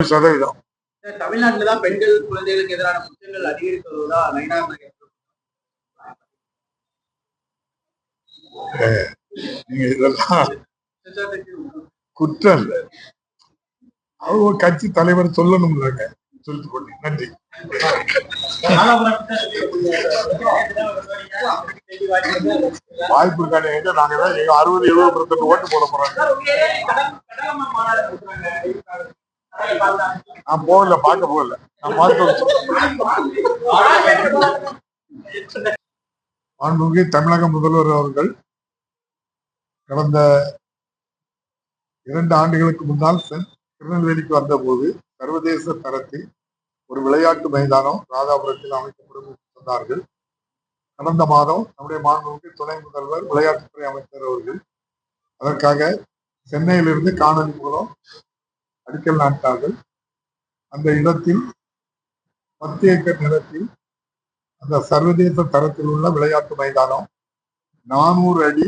சதவீதம். தமிழ்நாட்டுல தான் பெண்கள் குழந்தைகளுக்கு எதிரான குற்றங்கள் நீங்க இதெல்லாம் குற்றம் அவங்க கட்சி தலைவர் சொல்லணும்லங்க. சொல்லிட்டு நன்றி. வாய்ப்பு இருக்கானே எங்க நாங்க தான் எங்க அறுபது எழுபது பர்சன்ட் ஓட்டு போட போறாங்க. நான் போகல பார்க்க போகல. நான் மாண்புமிகு தமிழக முதல்வர் அவர்கள் கடந்த இரண்டு ஆண்டுகளுக்கு முன்னால் திருநெல்வேலிக்கு வந்தபோது சர்வதேச தரத்தில் ஒரு விளையாட்டு மைதானம் ராதாபுரத்தில் அமைக்கப்படும் சொன்னார்கள். கடந்த மாதம் நம்முடைய மாண்புமிகு துணை முதல்வர் விளையாட்டுத்துறை அமைச்சர் அவர்கள் அதற்காக சென்னையிலிருந்து காணொலி மூலம் அடிக்கல் நாட்டார்கள் அந்த இடத்தில் பத்து ஏக்கர் நிலத்தில் அந்த சர்வதேச தரத்தில் உள்ள விளையாட்டு மைதானம் நானூறு அடி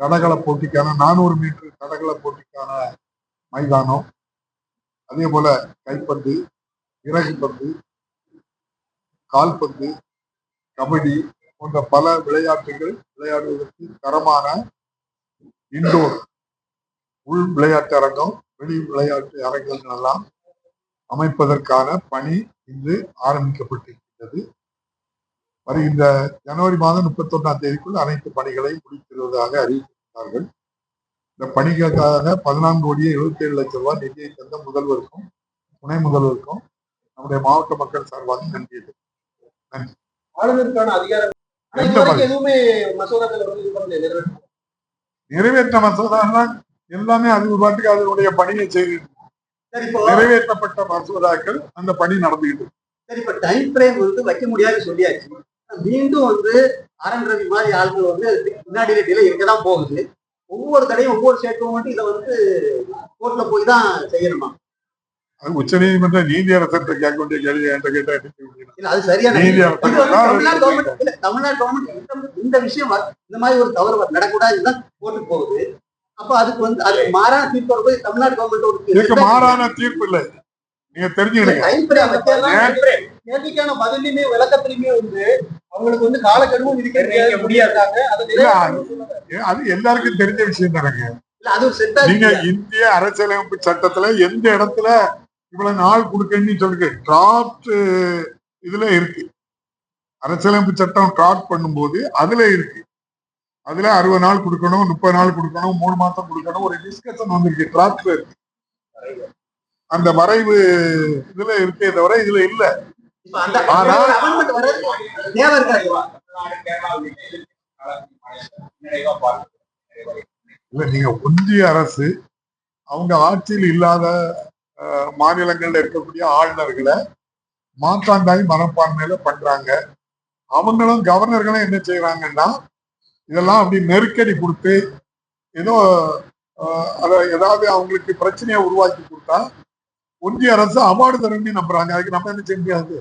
தடகள போட்டிக்கான நானூறு மீட்டர் தடகள போட்டிக்கான மைதானம். அதே போல கைப்பந்து இறகு பந்து கால்பந்து கபடி போன்ற பல விளையாட்டுகள் விளையாடுவதற்கு தரமான இண்டோர் உள் விளையாட்டு அரங்கம் வெளி விளையாட்டு அரங்கங்கள் எல்லாம் அமைப்பதற்கான பணி இன்று ஆரம்பிக்கப்பட்டிருக்கிறது. வருகின்ற ஜனவரி மாதம் முப்பத்தி ஒன்றாம் தேதிக்குள் அனைத்து பணிகளை முடித்திருவதாக அறிவித்திருக்கிறார்கள் இந்த பணிகளுக்காக பதினான்கு கோடியே எழுபத்தி ஏழு லட்சம் ரூபாய் நிதியை தந்த முதல்வருக்கும் துணை முதல்வருக்கும் நம்முடைய மாவட்ட மக்கள் சார்பாக நன்றி. நிறைவேற்ற நிறைவேற்ற மசோதா எல்லாமே அது பாட்டுக்கு அதனுடைய பணியை செய்து சரி இப்போ நிறைவேற்றப்பட்ட மசோதாக்கள் அந்த பணி நடந்துகிட்டு. சரி இப்ப டைம் ஃப்ரேம் வந்து வைக்க முடியாதுன்னு சொல்லியாச்சு. மீண்டும் வந்து என் ரவி மாதிரி ஆளுங்க வந்து முன்னாடி டிலே இருக்கதான் போகுது. ஒவ்வொரு தடையும் ஒவ்வொரு ஸ்டேட்டும் வந்து இதை வந்து கோர்ட்ல போய் தான் செய்யணுமா? அது உச்ச நீதிமன்ற நீதி அரசர்கிட்ட கேட்க வேண்டிய கேள்வி என்கிட்ட கேட்டா அது சரியான தமிழ்நாடு கவர்மெண்ட் இந்த- விஷயம் இந்த மாதிரி ஒரு தவறு நடக்கூடாதுன்னு தான் கோர்ட்டுக்கு போகுது. அப்ப அதுக்கு வந்து அதுக்கு மாறான தீர்ப்பு போய் தமிழ்நாடு கவர்மெண்ட் ஒரு இதுக்கு மாறான தீர்ப்பு இல்லை. நீங்க வைக்கலாம் கேள்விக்கான பதிலையுமே விளக்கத்திலுமே வந்து அவங்களுக்கு வந்து காலக்கெடுவும் விதிக்க முடியாது. அதை அது எல்லாருக்கும் தெரிஞ்ச விஷயம் தானங்க. அது நீங்க இந்திய அரசியலமைப்பு சட்டத்துல எந்த இடத்துல இவ்வளவு நாள் கொடுக்கணும்னு சொல்லுங்க. டிராப்ட் இதுல இருக்கு. அரசியலமைப்பு சட்டம் டிராப்ட் பண்ணும்போது அதுல இருக்கு. அதுல அறுபது நாள் கொடுக்கணும் முப்பது நாள் கொடுக்கணும் மூணு மாசம் கொடுக்கணும் ஒரு டிஸ்கஷன் வந்திருக்கு. டிராப்ட்ல இருக்கு அந்த வரைவு இதுல இருக்கே தவிர இதுல இல்ல. ஆனா- இல்ல நீங்க ஒன்றிய அரசு அவங்க ஆட்சியில் இல்லாத மாநிலங்கள்ல இருக்கக்கூடிய ஆளுநர்களை மாற்றாந்தாய் மனப்பான்மையில பண்றாங்க. அவங்களும் கவர்னர்களும் என்ன செய்யறாங்கன்னா இதெல்லாம் அப்படி நெருக்கடி கொடுத்து ஏதோ அத ஏதாவது அவங்களுக்கு பிரச்சனையை உருவாக்கி கொடுத்தா ஒன்றிய அரசு அவார்டு தரணும்னு நம்புறாங்க அதுக்கு நம்ம என்ன செய்ய முடியாது?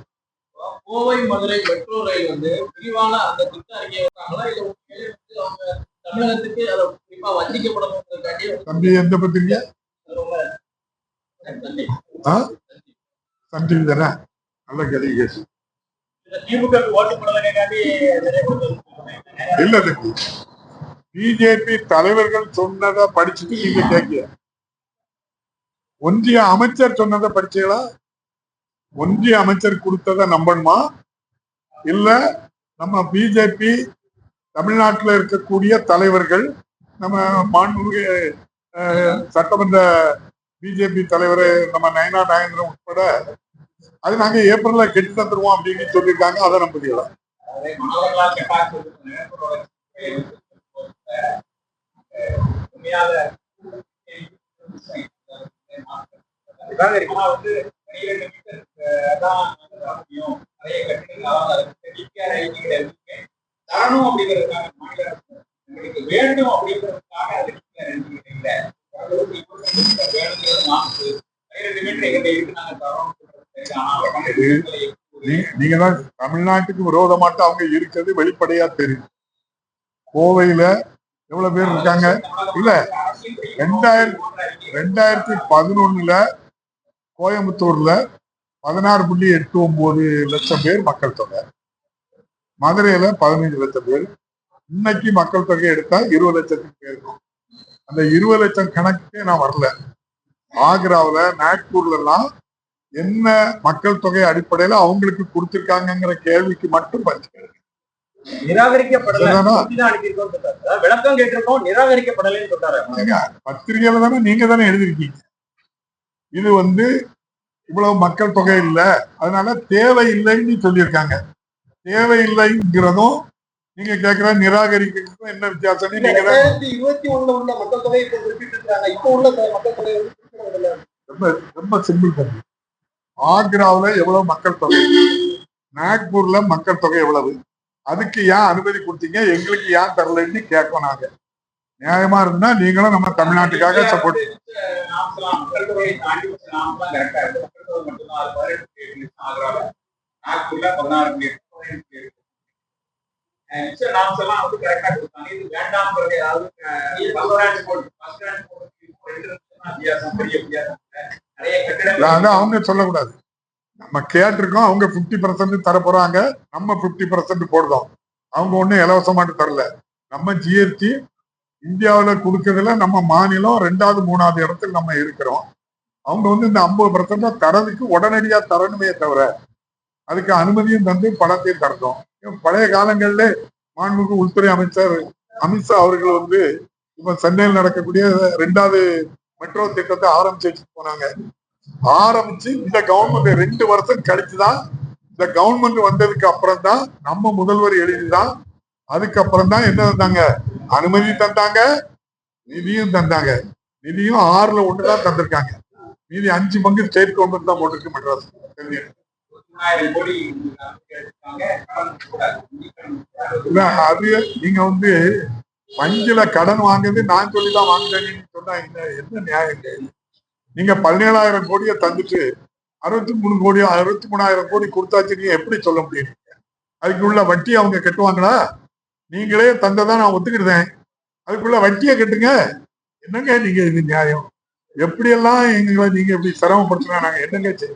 கோவை மதுரை மெட்ரோ ரயில் வந்து விரிவான அந்த திட்ட அறிக்கையை தமிழகத்துக்கு அதை குறிப்பா வஞ்சிக்கப்படணுங்கிறதுக்காண்டி தம்பி எந்த பத்திரிக்கை? சன் டிவி தானே நல்ல கேட்டு இந்த திமுக ஓட்டு போடுறதுக்காண்டி நிறைய இல்ல தம்பி பிஜேபி தலைவர்கள் சொன்னதை படிச்சுட்டு நீங்க கேட்க ஒன்றிய அமைச்சர் சொன்னதை படிச்சீங்களா? ஒன்றிய அமைச்சர் கொடுத்ததை நம்பணுமா? இல்ல நம்ம பிஜேபி தமிழ்நாட்டில் இருக்கக்கூடிய தலைவர்கள் நம்ம மாண்புமிகு அஹ், சட்டமன்ற பிஜேபி தலைவர் நம்ம நயனா நாகேந்திரன் உட்பட அது நாங்க ஏப்ரல்ல கெட்டு தந்துருவோம் அப்படின்னு சொல்லியிருக்காங்க. அதை நம்புறீங்களா? மாணவர்களால். உண்மையாக ஆனா வந்து பன்னிரண்டு மீட்டர் தான் முடியும் நிறைய கட்டிடங்கள் அதாவது டிபிஆர் ஐடிகள் இருக்கு தரணும் அப்படிங்கிறதுக்காக மாநில அரசு எங்களுக்கு வேண்டும் அப்படிங்கிறதுக்காக அது டிபிஆர் ஐடிகள் இல்லை. வேணுங்கிறது நான்கு பன்னிரெண்டு மீட்டர் எங்கிட்ட இருக்கு தரோம் ஆனா மீட்டர்ல எப்படி நீ- நீங்க தான் தமிழ்நாட்டுக்கு விரோதமாட்டு அவங்க இருக்கிறது வெளிப்படையா தெரியும். கோவையில எவ்வளவு பேர் இருக்காங்க? இல்ல ரெண்டாயிரத்தி ரெண்டாயிரத்தி பதினொன்னுல கோயம்புத்தூர்ல பதினாறு புள்ளி எட்டு ஒன்பது லட்சம் பேர் மக்கள் தொகை. மதுரையில பதினைஞ்சு லட்சம் பேர். இன்னைக்கு மக்கள் தொகை எடுத்தா இருபது லட்சத்துக்கு பேருக்கும் அந்த இருபது லட்சம் கணக்கே நான் வரல. ஆக்ராவில் நாக்பூர்ல எல்லாம் என்ன மக்கள் தொகை அடிப்படையில அவங்களுக்கு கொடுத்திருக்காங்கங்கிற கேள்விக்கு மட்டும் பதில் பத்திரிகையில தானே நீங்க தானே எழுதிருக்கீங்க இது வந்து இவ்வளவு மக்கள் தொகை இல்ல அதனால தேவை இல்லைன்னு சொல்லியிருக்காங்க. தேவை இல்லைங்கிறதும் நீங்க கேக்குற நிராகரிக்கிறதுக்கும் என்ன நீங்க ரெண்டாயிரத்தி இருபத்தி ஒண்ணுல உள்ள மக்கள் தொகை இப்ப இப்ப உள்ள மக்கள் தொகை. ரொம்ப ரொம்ப சிம்பிள் தம்பி ஆக்ராவுல எவ்வளவு மக்கள் தொகை? நாக்பூர்ல மக்கள் தொகை எவ்வளவு? அதுக்கு ஏன் அனுமதி கொடுத்தீங்க? எங்களுக்கு ஏன் தரலன்னு கேட்போம் நாங்க. நியாயமா இருந்தா நீங்களும் நம்ம தமிழ்நாட்டுக்காக சப்போர்ட் நாமக்கல்லாம் அதான் அவங்க சொல்லக்கூடாது. நம்ம கேட்டிருக்கோம் அவங்க 50% பர்சன்ட் தர போறாங்க நம்ம 50% பர்சன்ட் போடுறோம். அவங்க ஒண்ணும் இலவசமாட்டு தரல. நம்ம ஜிஎஸ்டி இந்தியாவுல கொடுக்கறதுல நம்ம மாநிலம் ரெண்டாவது மூணாவது இடத்துல நம்ம இருக்கிறோம். அவங்க வந்து இந்த ஐம்பது பர்சன்ட் தரதுக்கு உடனடியா தரணுமே தவிர அதுக்கு அனுமதியும் தந்து பணத்தையும் தரணும். பழைய காலங்கள்ல மாண்புமிகு உள்துறை அமைச்சர் அமித்ஷா அவர்கள் வந்து இப்ப சென்னையில் நடக்கக்கூடிய ரெண்டாவது மெட்ரோ திட்டத்தை ஆரம்பிச்சு வச்சுட்டு போனாங்க. ஆரம்பிச்சு இந்த கவர்மெண்ட் ரெண்டு வருஷம் கழிச்சுதான் இந்த கவர்மெண்ட் வந்ததுக்கு அப்புறம் தான் நம்ம முதல்வர் எழுதிதான் அதுக்கப்புறம் தான் என்ன தந்தாங்க? அனுமதி தந்தாங்க. நிதியும் தந்தாங்க. நிதியும் ஆறுல ஒண்ணுதான் தந்திருக்காங்க. மீதி அஞ்சு பங்கு ஸ்டேட் கவர்மெண்ட் தான் போட்டிருக்கு மெட்ராஸ். அது நீங்க வந்து வங்கியில கடன் வாங்குறது நான் சொல்லிதான் வாங்குறேன்னு சொன்னா என்ன என்ன நியாயம்? நீங்க பதினேழாயிரம் கோடியை தந்துட்டு அறுபத்தி மூணு கோடி அறுபத்தி மூணாயிரம் கோடி கொடுத்தாச்சு நீங்க எப்படி சொல்ல முடியும்? அதுக்கு உள்ள வட்டி அவங்க கட்டுவாங்களா? நீங்களே தந்ததான் நான் ஒத்துக்கிட்டேன் அதுக்குள்ள வட்டியை கட்டுங்க. என்னங்க நீங்க இது நியாயம்? எப்படியெல்லாம் எங்களை நீங்க இப்படி சிரமப்படுத்தினா நாங்க என்னங்க செய்ய